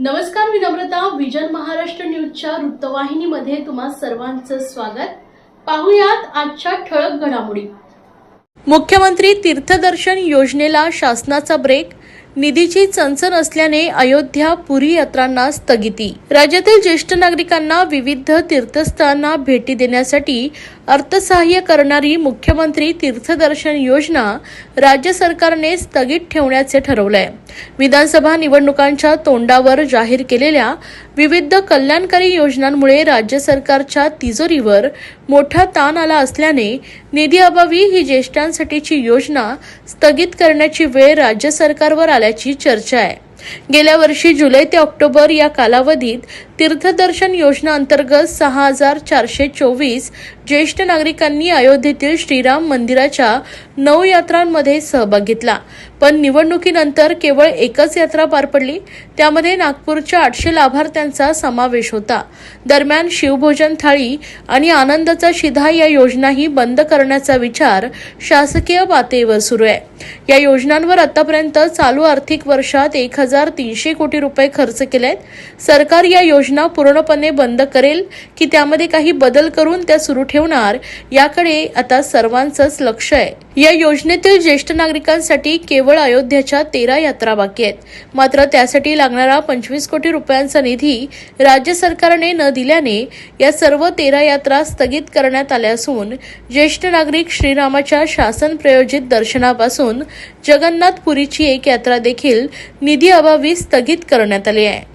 नमस्कार मी नम्रता. विजन महाराष्ट्र न्यूजच्या वृत्तवाहिनीमध्ये तुम्हा सर्वांचं स्वागत. पाहुयात आजच्या ठळक घडामोडी. मुख्यमंत्री तीर्थदर्शन योजनेला शासनाचा ब्रेक निधीची चणचण असल्याने अयोध्या पुरी यात्रांना स्थगिती. राज्यातील ज्येष्ठ नागरिकांना विविध तीर्थस्थळांना भेटी देण्यासाठी अर्थसहाय्य करणारी मुख्यमंत्री तीर्थदर्शन योजना राज्य सरकारने स्थगित ठेवण्याचे आहे विधानसभा निवडणुकांच्या तोंडावर जाहीर केलेल्या विविध कल्याणकारी योजनांमुळे राज्य सरकारच्या तिजोरीवर मोठा ताण आला असल्याने निधीअभावी ही ज्येष्ठांसाठीची योजना स्थगित करण्याची वेळ राज्य सरकारवर आल्याची चर्चा आहे. गेल्या वर्षी जुलै ते ऑक्टोबर या कालावधीत तीर्थदर्शन योजना अंतर्गत सहा हजार चारशे चोवीस ज्येष्ठ नागरिकांनी अयोध्येतील श्रीराम मंदिराच्या नऊ यात्रांमध्ये सहभाग घेतला. पण निवडणुकीनंतर केवळ एकच यात्रा पार पडली. त्यामध्ये नागपूरच्या आठशे लाभार्थ्यांचा समावेश होता. दरम्यान शिवभोजन थाळी आणि आनंदाचा शिधा या योजनाही बंद करण्याचा विचार शासकीय पातळीवर सुरू आहे. या योजनांवर आतापर्यंत चालू आर्थिक वर्षात एक हजार तीनशे कोटी रुपये खर्च केलेत. सरकार या योजना योजना पूर्णपणे बंद करेल की त्यामध्ये काही बदल करून त्या सुरू ठेवणार याकडे आता सर्वांचंच लक्ष आहे. या योजनेतील ज्येष्ठ नागरिकांसाठी केवळ अयोध्याच्या तेरा यात्रा बाकी आहेत. मात्र त्यासाठी लागणारा पंचवीस कोटी रुपयांचा निधी राज्य सरकारने न दिल्याने या सर्व तेरा यात्रा स्थगित करण्यात आल्या असून ज्येष्ठ नागरिक श्रीरामाच्या शासन प्रयोजित दर्शनापासून जगन्नाथपुरीची एक यात्रा देखील निधी अभावी स्थगित करण्यात आली आहे.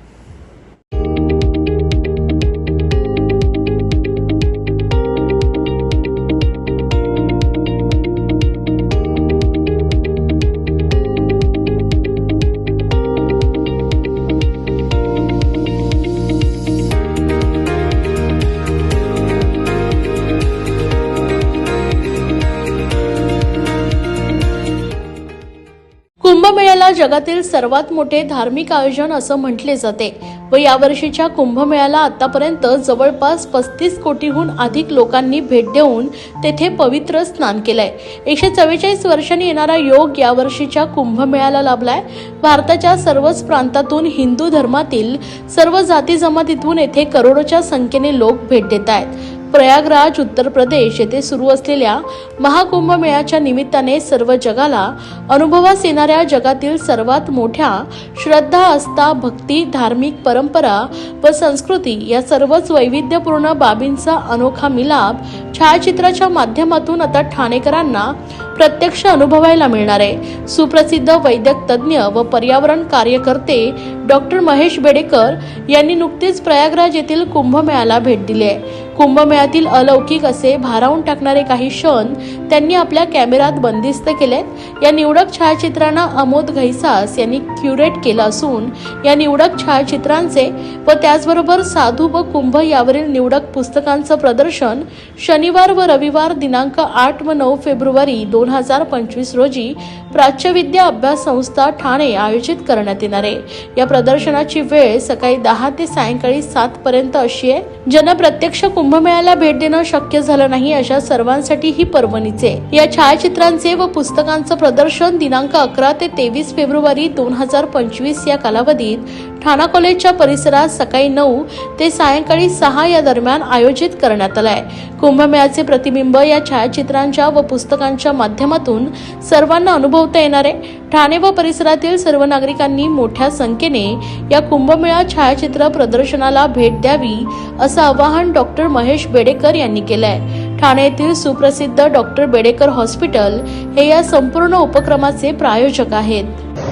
कुंभमेळ्याला जगातील सर्वात मोठे धार्मिक आयोजन असं म्हटले जाते व यावर्षीच्या कुंभमेळ्याला आतापर्यंत जवळपास पस्तीस कोटीहून अधिक लोकांनी भेट देऊन तेथे पवित्र स्नान केलंय. एकशे चव्वेचाळीस वर्षांनी येणारा योग यावर्षीच्या कुंभमेळ्याला लाभलाय. भारताच्या सर्वच प्रांतातून हिंदू धर्मातील सर्व जाती जमातीतून येथे करोडोच्या संख्येने लोक भेट देत आहेत प्रयागराज उत्तर प्रदेश येथे सुरू असलेल्या महाकुंभ मेळ्याच्या निमित्ताने सर्व जगाला अनुभवास येणाऱ्या जगातील सर्वात मोठ्या श्रद्धा आस्था भक्ती धार्मिक परंपरा व संस्कृती या सर्वच वैविध्यपूर्ण बाबींचा अनोखा मिलाप छायाचित्राच्या माध्यमातून आता ठाणेकरांना प्रत्यक्ष अनुभवायला मिळणार आहे. सुप्रसिद्ध वैद्यक तज्ज्ञ व पर्यावरण कार्यकर्ते डॉक्टर महेश बेडेकर यांनी नुकतीच प्रयागराज येथील कुंभमेळ्याला भेट दिली आहे. कुंभमेळ्यातील अलौकिक असे भारावून टाकणारे काही क्षण त्यांनी आपल्या कॅमेऱ्यात बंदिस्त केलेत. या निवडक छायाचित्रांना अमोद घैसास यांनी क्युरेट केलं असून या निवडक छायाचित्रांचे व त्याचबरोबर साधू व कुंभ यावरील निवडक पुस्तकांचं प्रदर्शन शनिवार व रविवार दिनांक आठ व नऊ फेब्रुवारी दोन हजार पंचवीस रोजी प्राच्यविद्या अभ्यास संस्था ठाणे आयोजित करण्यात येणार आहे. या प्रदर्शनाची वेळ सकाळी दहा ते सायंकाळी सात पर्यंत अशी आहे. जनप्रत्यक्ष कुंभ कुंभमेळ्याला भेट देणं शक्य झालं नाही अशा सर्वांसाठी ही पर्वणीचे. या छायाचित्रांचे व पुस्तकांचं प्रदर्शन दिनांक अकरा ते तेवीस फेब्रुवारी दोन हजार पंचवीस या कालावधीत ठाणा कॉलेजच्या परिसरात सकाळी नऊ ते सायंकाळी सहा या दरम्यान आयोजित करण्यात आलाय. कुंभमेळ्याचे प्रतिबिंब या छायाचित्रांच्या व पुस्तकांच्या माध्यमातून सर्वांना अनुभवता येणार आहे. ठाणे व परिसरातील सर्व नागरिकांनी मोठ्या संख्येने या कुंभमेळा छायाचित्र प्रदर्शनाला भेट द्यावी असं आवाहन डॉक्टर महेश बेडेकर यांनी केलं आहे ठाणे येथील सुप्रसिद्ध डॉक्टर बेडेकर हॉस्पिटल हे या संपूर्ण उपक्रमाचे प्रायोजक आहेत.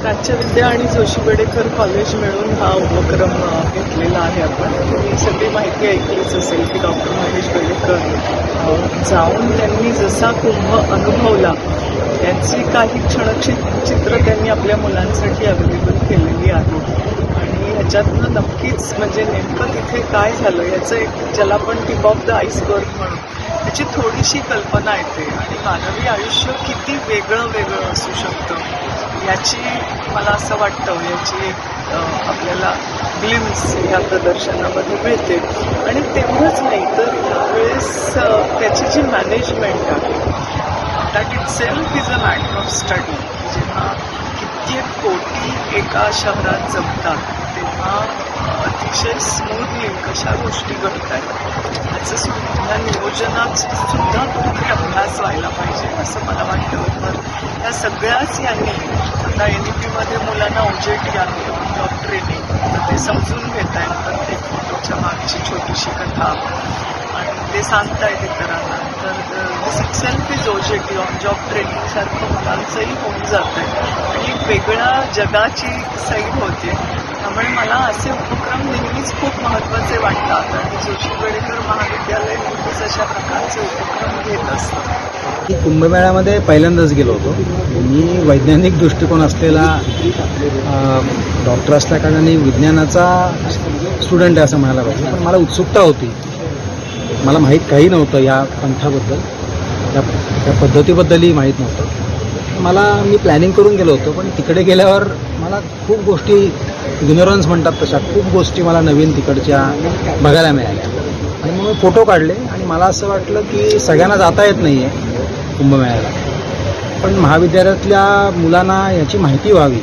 प्राच्यविद्या आणि जोशी बेडेकर कॉलेज मिळून हा उपक्रम घेतलेला आहे आपण. ही सगळी माहिती ऐकलीच असेल की डॉक्टर महेश बेडेकर जाऊन त्यांनी जसा कुंभ अनुभवला त्याची काही क्षणक्षित चित्र त्यांनी आपल्या मुलांसाठी अवेलेबल केलेली आहे. आणि ह्याच्यातनं नक्कीच म्हणजे नेमकं तिथे काय झालं याचं एक ज्याला आपण टिप ऑफ द आईसबर्ग म्हणून त्याची थोडीशी कल्पना येते. आणि मानवी आयुष्य किती वेगळं वेगळं असू शकतं? याची मला असं वाटतं याची एक आपल्याला ग्लिम्स या प्रदर्शनामध्ये मिळते. आणि तेवढंच नाही तर यावेळेस त्याची जी मॅनेजमेंट आहे that itself is a matter of study जेव्हा कित्येक कोटी एका शहरात जमतात तेव्हा अतिशय स्मूथली कशा गोष्टी घडत आहेत याचं सुद्धा नियोजनात सुद्धा कुठेतरी अभ्यास व्हायला पाहिजे असं मला वाटतं पण या सगळ्याच यांनी आता एन ई पीमध्ये मुलांना ओजेटी आहे जॉब ट्रेनिंग ते समजून घेत आहेत प्रत्येक फोटोच्या मागची छोटीशी कथा आणि ते सांगतायत इतरांना तर this itself is OJT on job training सारखं मुलांचंही होऊन जात आहे आणि वेगळ्या जगाची सैल होते त्यामुळे मला असे उपक्रम नेहमीच खूप महत्त्वाचे वाटतात. आणि जोशी बेडेकर महाविद्यालय नेहमीच अशा प्रकारचे उपक्रम घेत असतात. मी कुंभमेळ्यामध्ये पहिल्यांदाच गेलो होतो. मी वैज्ञानिक दृष्टिकोन असलेला अ, डॉक्टर असल्याकारणाने विज्ञानाचा स्टुडंट आहे असं म्हणायला पाहिजे. पण मला उत्सुकता होती. मला माहीत काही नव्हतं या पंथाबद्दल. त्या त्या पद्धतीबद्दलही माहीत नव्हतं. मला मी प्लॅनिंग करून गेलो होतो पण तिकडे गेल्यावर मला खूप गोष्टी इग्नोरन्स म्हणतात तशा. खूप गोष्टी मला नवीन तिकडच्या बघायला मिळाल्या. आणि मग मी फोटो काढले आणि मला असं वाटलं की सगळ्यांना जाता येत नाही आहे कुंभमेळ्याला. पण महाविद्यालयातल्या मुलांना याची माहिती व्हावी.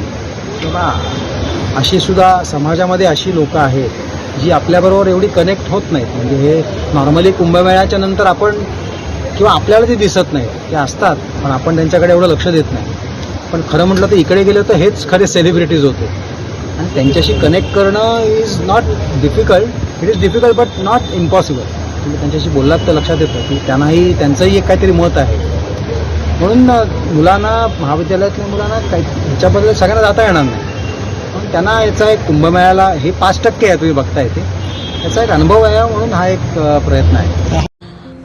किंवा अशी सुद्धा समाजामध्ये अशी लोकं आहेत जी आपल्याबरोबर एवढी कनेक्ट होत नाहीत. म्हणजे हे नॉर्मली कुंभमेळ्याच्या नंतर आपण किंवा आपल्याला ते दिसत नाही. ते असतात पण आपण त्यांच्याकडे एवढं लक्ष देत नाही. पण खरं म्हटलं तर इकडे गेलं तर हेच खरे सेलिब्रिटीज होते. आणि त्यांच्याशी कनेक्ट करणं is not difficult it is difficult but not impossible तुम्ही त्यांच्याशी बोललात तर लक्षात येतं की त्यांनाही त्यांचंही एक काहीतरी मत आहे. म्हणून मुलांना महाविद्यालयातल्या मुलांना काही ह्याच्याबद्दल सगळ्यांना जाता येणार नाही. पण त्यांना याचा एक कुंभमेळ्याला हे पाच टक्के आहे तुम्ही बघताय ते. याचा एक अनुभव आहे म्हणून हा एक प्रयत्न आहे.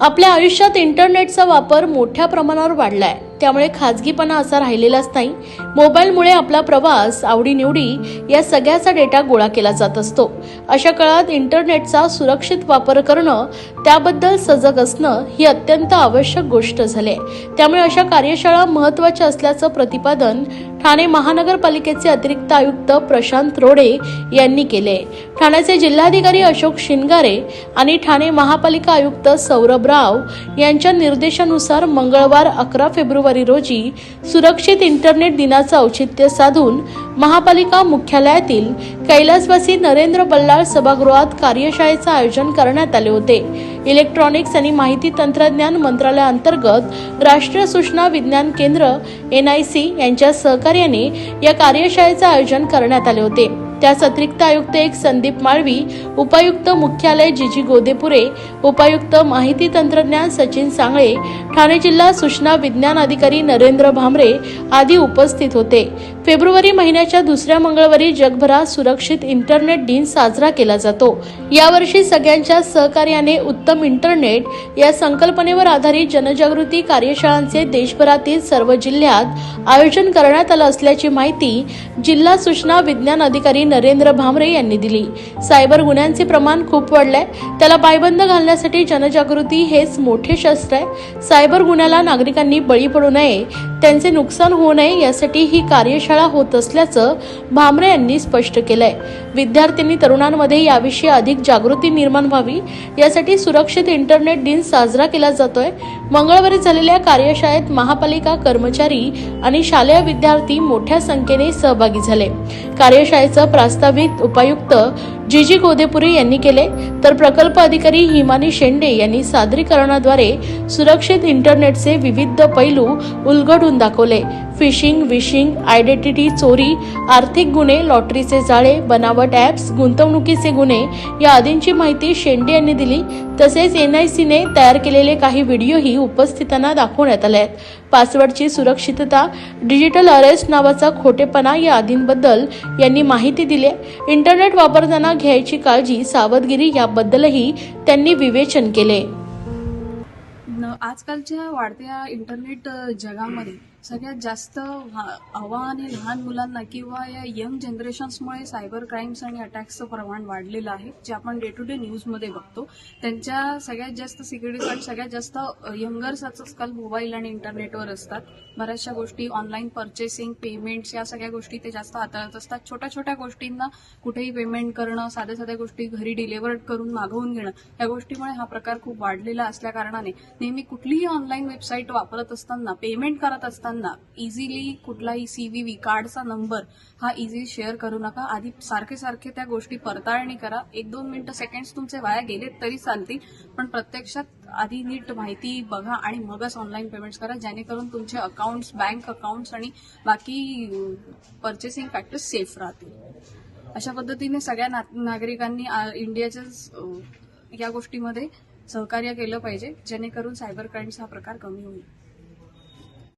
आपल्या आयुष्यात इंटरनेटचा वापर मोठ्या प्रमाणावर वाढला आहे त्यामुळे खाजगीपणा असा राहिलेलाच नाही. मोबाईलमुळे आपला प्रवास आवडीनिवडी या सगळ्याचा डेटा गोळा केला जात असतो. अशा काळात इंटरनेटचा सुरक्षित वापर करणं त्याबद्दल सजग असणं ही अत्यंत आवश्यक गोष्ट झाली आहे. त्यामुळे अशा कार्यशाळा महत्त्वाच्या असल्याचं प्रतिपादन ठाणे महानगरपालिकेचे अतिरिक्त आयुक्त प्रशांत रोडे यांनी केले ठाण्याचे जिल्हाधिकारी अशोक शिनगारे आणि ठाणे महापालिका आयुक्त सौरभ राव यांच्या निर्देशानुसार मंगळवार अकरा फेब्रुवारी रोजी सुरक्षित इंटरनेट दिनाचं औचित्य साधून महापालिका मुख्यालयातील कैलासवासी नरेंद्र बल्लाळ सभागृहात कार्यशाळेचं आयोजन करण्यात आले होते. इलेक्ट्रॉनिक्स आणि माहिती तंत्रज्ञान मंत्रालयाअंतर्गत राष्ट्रीय सूचना विज्ञान केंद्र एन आय सी यांच्या सहकार्याने या कार्यशाळेचं आयोजन करण्यात आले होते. त्यास अतिरिक्त आयुक्त एक संदीप माळवी उपायुक्त मुख्यालय जीजी गोदेपुरे उपायुक्त माहिती तंत्रज्ञान सचिन सांगळे ठाणे जिल्हा सूचना विज्ञान अधिकारी नरेंद्र भामरे आदी उपस्थित होते. फेब्रुवारी महिन्याच्या दुसऱ्या मंगळवारी जगभरात सुरक्षित इंटरनेट दिन साजरा केला जातो. यावर्षी सगळ्यांच्या सहकार्याने उत्तम इंटरनेट या संकल्पनेवर आधारित जनजागृती कार्यशाळांचे देशभरातील सर्व जिल्ह्यात आयोजन करण्यात आलं असल्याची माहिती जिल्हा सूचना विज्ञान अधिकारी नरेंद्र भामरे यांनी दिली. सायबर गुन्ह्यांचे प्रमाण खूप वाढलंय. त्याला पायबंद घालण्यासाठी जनजागृती हेच मोठे शस्त्र आहे. सायबर गुन्ह्याला नागरिकांनी बळी पडू नये त्यांचे नुकसान होऊ नये यासाठी ही कार्यशाळा होत असल्याचं भामरे यांनी स्पष्ट केलंय. विद्यार्थ्यांनी तरुणांमध्ये याविषयी अधिक जागृती निर्माण व्हावी यासाठी सुरक्षित इंटरनेट दिन साजरा केला जातोय. मंगळवारी झालेल्या कार्यशाळेत महापालिका कर्मचारी आणि शालेय विद्यार्थी मोठ्या संख्येने सहभागी झाले. कार्यशाळेचं प्रास्ताविक उपायुक्त जी जी गोदेपुरी यांनी केले. तर प्रकल्प अधिकारी हिमानी शेंडे यांनी सादरीकरणाद्वारे सुरक्षित इंटरनेटचे विविध पैलू उलगडून दाखवले. फिशिंग विशिंग आयडेंटिटी चोरी आर्थिक गुन्हे लॉटरीचे जाळे बनावट ॲप्स गुंतवणुकीचे गुन्हे या आदींची माहिती शेंडे यांनी दिली. तसेच एनआयसीने तयार केलेले काही व्हिडिओही उपस्थितांना दाखवण्यात आले आहेत. पासवर्डची सुरक्षितता डिजिटल अरेस्ट नावाचा खोटेपणा या आदींबद्दल यांनी माहिती दिली इंटरनेट वापरताना घ्यायची काळजी सावधगिरी याबद्दलही त्यांनी विवेचन केले. न आजकालच्या वाढत्या इंटरनेट जगामध्ये सगळ्यात जास्त आव्हान हे लहान मुलांना किंवा या यंग जनरेशन्समुळे सायबर क्राईम्स आणि अटॅक्सचं प्रमाण वाढलेलं आहे जे आपण डे टू डे न्यूजमध्ये बघतो. त्यांच्या सगळ्यात जास्त सिक्युरिटीसाठी सगळ्यात जास्त यंगर्स आजकाल मोबाईल आणि इंटरनेटवर असतात. बऱ्याचशा गोष्टी ऑनलाईन परचेसिंग पेमेंट्स या सगळ्या गोष्टी ते जास्त हाताळत असतात. छोट्या छोट्या गोष्टींना कुठेही पेमेंट करणं साध्या साध्या गोष्टी घरी डिलिव्हर्ड करून मागवून घेणं या गोष्टीमुळे हा प्रकार खूप वाढलेला असल्या कारणाने नेहमी कुठलीही ऑनलाईन वेबसाईट वापरत असताना पेमेंट करत असताना लोकांना इझिली कुठलाही सी व्ही व्ही कार्डचा नंबर हा इझिली शेअर करू नका. आधी सारखे सारखे त्या गोष्टी पडताळणी करा. एक दोन मिनटं सेकंड्स तुमचे वाया गेलेत तरी चालतील. पण प्रत्यक्षात आधी नीट माहिती बघा आणि मगच ऑनलाईन पेमेंट्स करा. जेणेकरून तुमचे अकाउंट्स बँक अकाउंट्स आणि बाकी परचेसिंग फॅक्टर्स सेफ राहतील. अशा पद्धतीने सगळ्या ना नागरिकांनी आ, इंडियाच्याच या गोष्टीमध्ये सहकार्य केलं पाहिजे. जेणेकरून सायबर क्राईम्स हा प्रकार कमी होईल.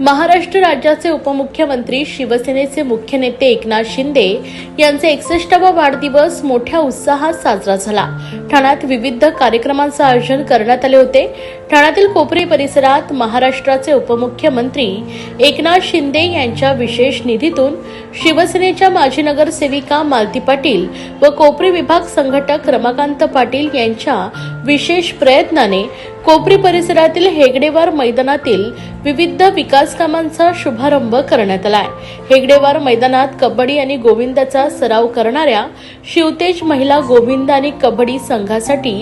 महाराष्ट्र राज्याचे उपमुख्यमंत्री शिवसेनेचे मुख्य नेते एकनाथ शिंदे यांचे एकसष्टावा वाढदिवस मोठ्या उत्साहात साजरा झाला. ठाण्यात विविध कार्यक्रमांचं आयोजन करण्यात आले होते. ठाण्यातील कोपरी परिसरात महाराष्ट्राचे उपमुख्यमंत्री एकनाथ शिंदे यांच्या विशेष निधीतून शिवसेनेच्या माजी नगरसेविका मालती पाटील व कोपरी विभाग संघटक रमाकांत पाटील यांच्या विशेष प्रयत्नाने कोपरी परिसरातील हेगडेवार मैदानातील विविध विकास कामांचा शुभारंभ करण्यात आलाय हेगडेवार मैदानात कबड्डी आणि गोविंदाचा सराव करणाऱ्या शिवतेज महिला गोविंद आणि कबड्डी संघासाठी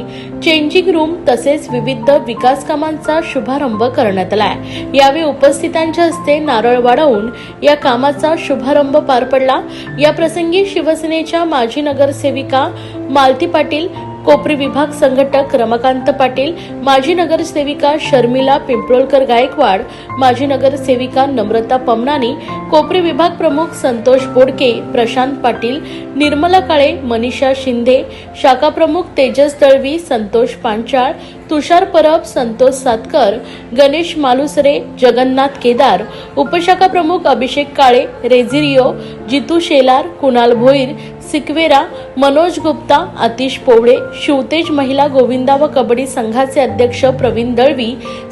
चेंजिंग रूम तसेच विविध विकास कामांचा शुभारंभ करण्यात आलाय यावेळी उपस्थितांच्या हस्ते नारळ वाढवून या कामाचा शुभारंभ पार पडला. या प्रसंगी शिवसेनेच्या माजी नगरसेविका मालती पाटील कोपरी विभाग संघटक रमाकांत पाटील माजी नगरसेविका शर्मिला पिंपळकर गायकवाड माजी नगरसेविका नम्रता पमनानी कोपरी विभाग प्रमुख संतोष बोडके प्रशांत पाटील निर्मला काळे मनीषा शिंदे शाखा प्रमुख तेजस दळवी संतोष पांचाळ तुषार परब संतोष सातकर गणेश मालुसरे जगन्नाथ केदार उपशाखा प्रमुख अभिषेक काळे रेझिरिओ जितू शेलार कुणाल भोईर सिकवेरा मनोज गुप्ता आतिश पोवळे शिवतेज महिला गोविंदा व कबड्डी संघाचे अध्यक्ष प्रवीण दळवी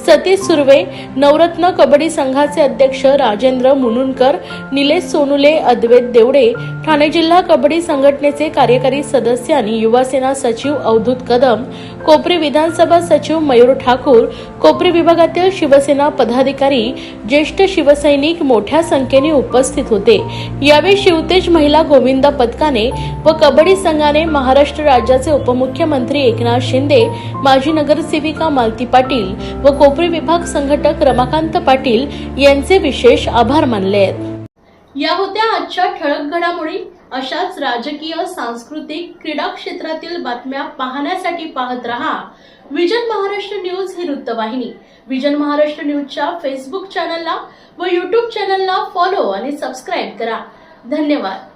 सतीश सुर्वे नवरत्न कबड्डी संघाचे अध्यक्ष राजेंद्र मुनुनकर निलेश सोनुले अद्वैत देवडे ठाणे जिल्हा कबड्डी संघटनेचे कार्यकारी सदस्य आणि युवासेना सचिव अवधूत कदम कोपरी विधानसभा सचिव मयूर ठाकूर कोपरी विभागातील शिवसेना पदाधिकारी ज्येष्ठ शिवसैनिक मोठ्या संख्येने उपस्थित होते. यावेळी शिवतेज महिला गोविंदा पथकाने व कबड्डी संघाने महाराष्ट्र राज्याचे उपमुख्यमंत्री एकनाथ शिंदे माजी नगरसेविका मालती पाटील व कोपरी विभाग संघटक रमाकांत पाटील यांचे विशेष आभार मानले आहेत. या होत्या आजच्या ठळक घडामोडी. अशाच राजकीय सांस्कृतिक क्रीडा क्षेत्रातील बातम्या पाहण्यासाठी पाहत रहा विजन महाराष्ट्र न्यूज ही वृत्तवाहिनी. विजन महाराष्ट्र न्यूजच्या फेसबुक चॅनलला व युट्यूब चॅनलला फॉलो आणि सबस्क्राईब करा. धन्यवाद.